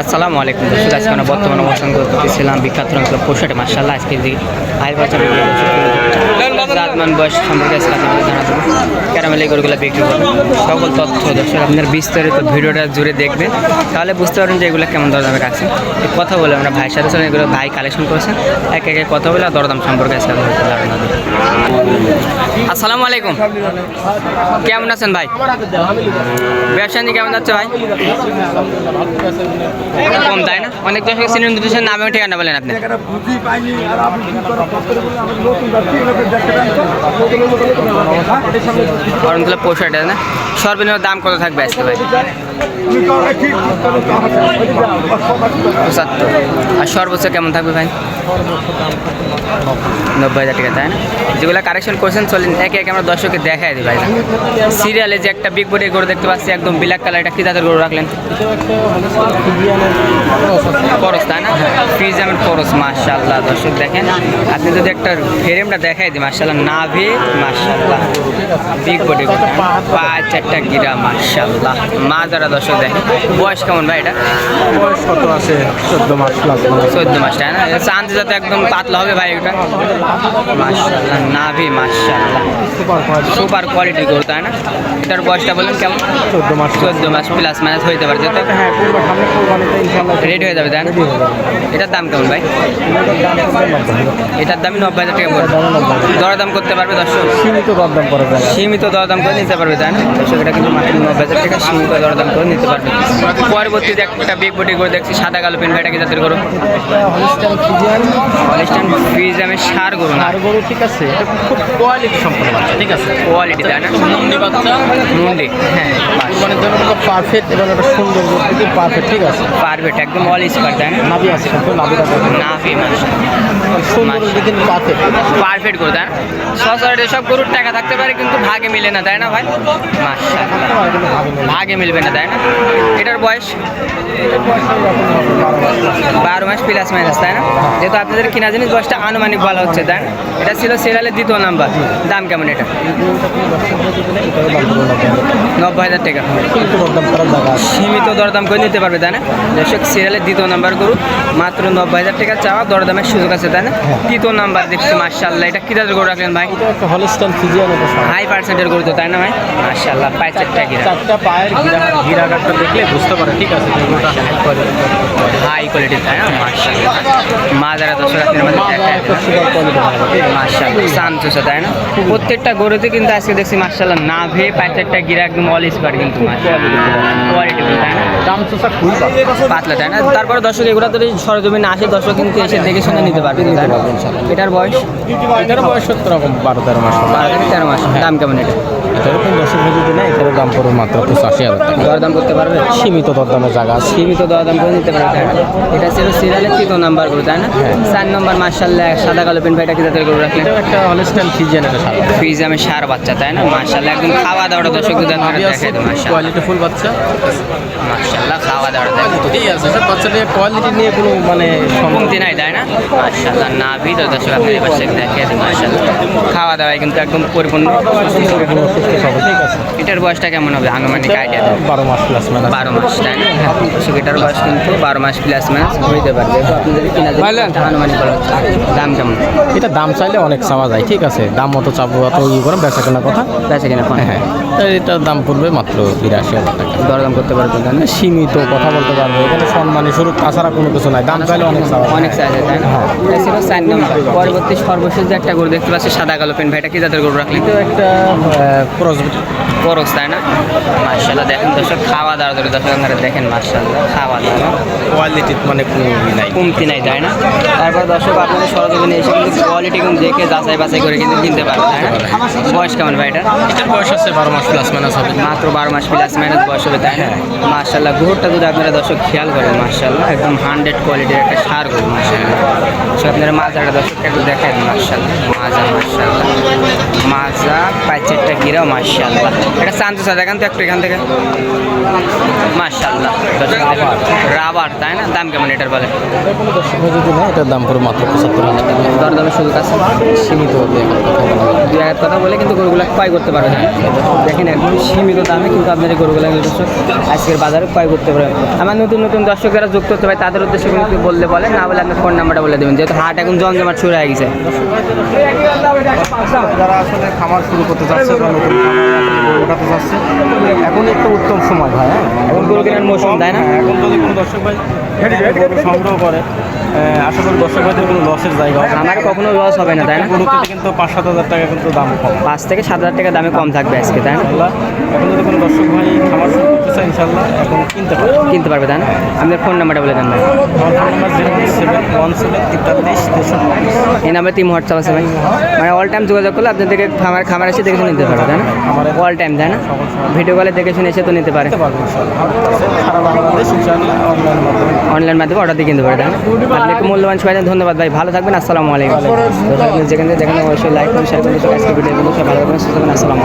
আসসালামু আলাইকুম দর্শক, আজকে আমরা বর্তমানে অবস্থান করতেছিলাম বিখ্যাত অঞ্চল পোশাটে মার্শাল্লাহ আজকে যে ভাই জাতমান বয়স সম্পর্কে আজকে আপনাদের জানা দেবো ক্যারামেল এই গরুগুলো বিক্রি করব সকল তথ্য দর্শক, আপনার বিস্তারিত ভিডিওটা জুড়ে দেখবেন। তাহলে বুঝতে পারবেন যে এগুলো কেমন দরদামে এই কথা বলে আমরা ভাইয়ের সাথে এগুলো ভাই কালেকশন করেছেন এক একে কথা বলে দরদাম সম্পর্কে আজকে আপনাদের ধারণা দেবো আসসালামু আলাইকুম। কেমন আছেন ভাই? ব্যবসা নিয়ে কেমন যাচ্ছে ভাই? কম, তাই না? অনেক দর্শক সিনিয়র দেশের নামে ঠিকানা বলেন আপনি। অরণগুলো পোষাটা না? সর্বনিম্ন দাম কত থাকবে আজকে ভাই? আমার পঁচাত্তর আর সর্বোচ্চ কেমন থাকবে ভাই? নব্বই হাজার টাকা, তাই না? যেগুলো কারেকশন করছেন, চলেন একে একে আমরা দর্শককে দেখাই দিই ভাই। সিরিয়ালে যে একটা বিগ বডি গরু দেখতে পাচ্ছি, একদম ব্ল্যাক কালার এটা কি জাতের গরু রাখলেন? করস তাই না? ফ্রিজামের করস মার্শাল্লাহ দর্শক দেখেন। আপনি যদি একটা ফ্রেমটা দেখাই দিই মার্শাল্লাহ নাভি মার্শাল্লাহ বিগ বডি পাঁচ চারটা গিরা মার্শাল্লাহ মা যারা দর্শক দেখেন। বয়স কেমন ভাই এটা? বয়স কত আছে? চোদ্দ মাস চোদ্দ মাস তাই না? চান্দি যাতে একদম পাতলা হবে ভাই ওটা নাভি মার্শাল্লাহ সুপার কোয়ালিটি গরু তাই না? এটার বয়সটা বললেন কেমন? চোদ্দ মাস চোদ্দ মাস প্লাস মাইনাস হইতে পারে হ্যাঁ রেডি হয়ে যাবে তাই না? এটার দাম কেমন ভাই? এটার দামই নব্বই হাজার টাকা পড়বে। দরদাম করতে পারবে দর্শক? সীমিত দরদাম করে সীমিত দরদাম করে নিতে পারবে তাই না? দর্শক এটা কিন্তু নব্বই হাজার টাকা সীমিত দরদাম করে নিতে পারবে। পরবর্তীতে একটা বিগ বডি করে দেখছি সাদা কালো পেন ভাইটাকে করো অলিস্টান ফ্রিজামের সার গরু না। আর গরু ঠিক আছে খুব কোয়ালিটি সম্পন্ন ঠিক আছে? কোয়ালিটি তাই না? মুন্ডি বাচ্চা। মুন্ডি হ্যাঁ খুব পারফেক্ট এবং একটা সুন্দর পারফেক্ট ঠিক আছে? পারফেক্ট একদম অল স্পার তাই না? নাভি আছে কিন্তু নাভিটা। নাফি সুন্দর পারফেক্ট পারফেক্ট গরু তাই না? সচরাচর সব গরুর টাকা থাকতে পারে কিন্তু ভাগে মিলে না তাই না ভাই? মাশাআল্লাহ। ভাগে মিলবে না? তাই না? এটার বয়স? বারো মাস প্লাস মাইনাস তাই না? যেহেতু আপনাদের কিনা জিনিস বয়সটা আনুমানিক বলা হচ্ছে তাই না? এটা ছিল সিরিয়ালের দ্বিতীয় নাম্বার দাম কেমন এটা? নব্বই হাজার টাকা। সীমিত দরদাম করে নিতে পারবে তাই না? দর্শক সিরিয়ালের দ্বিতীয় নাম্বার গরু মাত্র নব্বই হাজার টাকা চাওয়া দরদামের সুযোগ আছে তাই না? তৃতীয় নাম্বার দেখছি মার্শাল্লাহ এটা কি জাতের গরু রাখলেন ভাই। হাই পার্সেন্টের গরু তো তাই না ভাই? মার্শাল্লাহ পাঁচ চারটা চারটা পায়ের গিরা- গিরাঘাটটা দেখলে বুঝতে পারে ঠিক আছে হাই কোয়ালিটি হাই তাই না মার্শাল্লাহ মা যারা মধ্যে আছে মার্শাল্লাহ শান্তসা তাই না? প্রত্যেকটা গরুতে কিন্তু আজকে দেখছি মার্শাল্লাহ না ভেয়ে পাঁচ গিরা একদম অল স্পার কিন্তু কোয়ালিটি তাই না। পাতলা তাই না? তারপরে দর্শক এগুলো তো সরজমিনে আসে দর্শক কিন্তু এসে দেখে শুনে নিতে পারবে এটার বয়স? এটার বয়স সত্তর রকম বারো তেরো মাস। বারো থেকে তেরো মাস দাম কেমন এটা? এটার কোনো দশ কেজি দিনে দাম পড়বে মাত্র পঁচাশি হাজার টাকা। দরদাম করতে পারবে? সীমিত দরদামের জায়গা আছে। সীমিত দরদাম করে নিতে পারবে না? এটা ছিল সিরিয়ালের তৃতীয় নাম্বার গরু তাই না? চার নম্বর মার্শাল্লাহ সাদা কালো পেন ভাইটা কি জাতের গরু রাখলেন? একটা হলিস্টান ফিজিয়ান এটা সাদা। আমি সার বাচ্চা তাই না? মার্শাল্লাহ একদম খাওয়া দাওয়াটা দর্শক মার্শাল্লাহ কোয়ালিটি ফুল বাচ্চা। মার্শাল্লাহ খাওয়া দাওয়াটা দেখ আছে সব বাচ্চাদের কোয়ালিটি নিয়ে কোনো মানে কমতি নাই তাই না? মার্শাল্লাহ না ভি দর্শক আপনি এবার দেখে মার্শাল্লাহ খাওয়া দাওয়ায় কিন্তু একদম পরিপূর্ণ। ঠিক আছে। এটার বয়সটা কেমন হবে? আনুমানিক আইডিয়া বারো মাস প্লাস মানে বারো মাস তাই না? দর্শক এটার বয়স কিন্তু বারো মাস প্লাস মাস হইতে পারবে তো আপনি যদি কিনা আনুমানিক বলা দাম কেমন? এটা দাম চাইলে অনেক চাওয়া যায় ঠিক আছে। দাম মতো চাপ অত ইয়ে করে বেচা কেনার কথা। বেঁচে কিনা ফোন হ্যাঁ এটার দাম পড়বে মাত্র বিরাশি হাজার টাকা। দরদাম করতে পারবে না? সীমিত কথা বলতে পারব এখানে সম্মানী শুরু তাছাড়া কোনো কিছু নাই দাম চাইলে অনেক চাওয়া অনেক সাইজ তাই না? এটা ছিল চার নম্বর। পরবর্তী সর্বশেষ যে একটা গরু দেখতে পাচ্ছি সাদা কালো পেন ভাইটা কি জাতের গরু রাখলেন? তো একটা ক্রস করস তাই না? মার্শাল্লাহ দেখেন দর্শক খাওয়া দাওয়া ধরে দর্শক আপনারা দেখেন মার্শাল্লাহ খাওয়া দাওয়া। কোয়ালিটি মানে ই নাই। কমতি নাই তাই না? তারপর দর্শক আপনাদের সরজমিনে এসে কিন্তু কোয়ালিটি কিন্তু দেখে যাচাই বাছাই করে কিন্তু কিনতে পারবে তাই না? বয়স কেমন ভাইটা এটার বয়স আছে বারো মাস প্লাস মাইনাস হবে। মাত্র বারো মাস প্লাস মাইনাস বয়স হবে তাই না? মার্শাল্লাহ গুড়টা যদি আপনারা দর্শক খেয়াল করেন মার্শাল্লাহ একদম হান্ড্রেড কোয়ালিটির একটা সার গরু মার্শাল্লাহ সো আপনারা মাজাটা দর্শক একটু দেখেন মার্শাল্লাহ মাজা মার্শাল্লাহ মাজা গিরাও মার্শাল্লাহ এটা শান্ত সাদা এখান থেকে একটু এখান থেকে। মার্শাল্লাহ রাবার তাই না? দাম কেমন এটার বলে? যদি নেয় এটার দাম পড়বে মাত্র পঁচাত্তর হাজার টাকা। দরদামের সুযোগ আছে? সীমিত হবে বলা দু এক কথা বলে কিন্তু গরুগুলো ক্রয় করতে পারবেন দেখেন একদম সীমিত দামে কিন্তু আপনার এই গরুগুলো দর্শক আজকের বাজারে ক্রয় করতে পারবেন আমার নতুন নতুন দর্শক যারা যুক্ত হতে পারে তাদের উদ্দেশ্যে কিন্তু বললে বলে না বলে আপনার ফোন নাম্বারটা বলে দেবেন। যেহেতু হাট এখন জমজমাট শুরু হয়ে গেছে। যারা আসলে খামার শুরু করতে চাচ্ছে গরু উঠাতে চাচ্ছে এখন একটা উত্তম সময় ভাই হ্যাঁ। এখন গরু কেনার মৌসুম তাই না? হ্যাঁ, এখন যদি কোনো দর্শক ভাই সংগ্রহ করে। আশা করি দর্শক ভাইদের কোনো লসের জায়গা হবে না। আমার কখনো লস হবে না তাই না? গরু কিনতে পাঁচ সাত হাজার টাকা কিন্তু দাম কম। পাঁচ থেকে সাত হাজার টাকা দামে কম থাকবে আজকে তাই না? এখন যদি কোনো দর্শক ভাই খামার শুরু করতে চায় ইনশাল্লাহ এখন কিনতে পারে কিনতে পারবে তাই না? আপনার ফোন নাম্বারটা বলে দেন ভাই। আমার ফোন নাম্বার জিরো ওয়ান তেতাল্লিশ তেষট্টি এই নাম্বার তিন হোয়াটসঅ্যাপ আছে ভাই। মানে অল টাইম যোগাযোগ করলে আপনাদেরকে খামার খামার এসে দেখে নিতে পারবে তাই না? অল টাইম তাই না? ভিডিও কলে দেখে শুনে এসে তো নিতে পারে। অনলাইন মাধ্যমে। অর্ডার দিয়ে কিনতে পারে তাই না? আপনাকে মূল্যবান সবাই ধন্যবাদ ভাই। ভালো থাকবেন আসসালামু আলাইকুম। যেখানে যেখানে অবশ্যই লাইক করুন। শেয়ার করুন ভালো থাকবেন সুস্থ থাকবেন। আসসালামু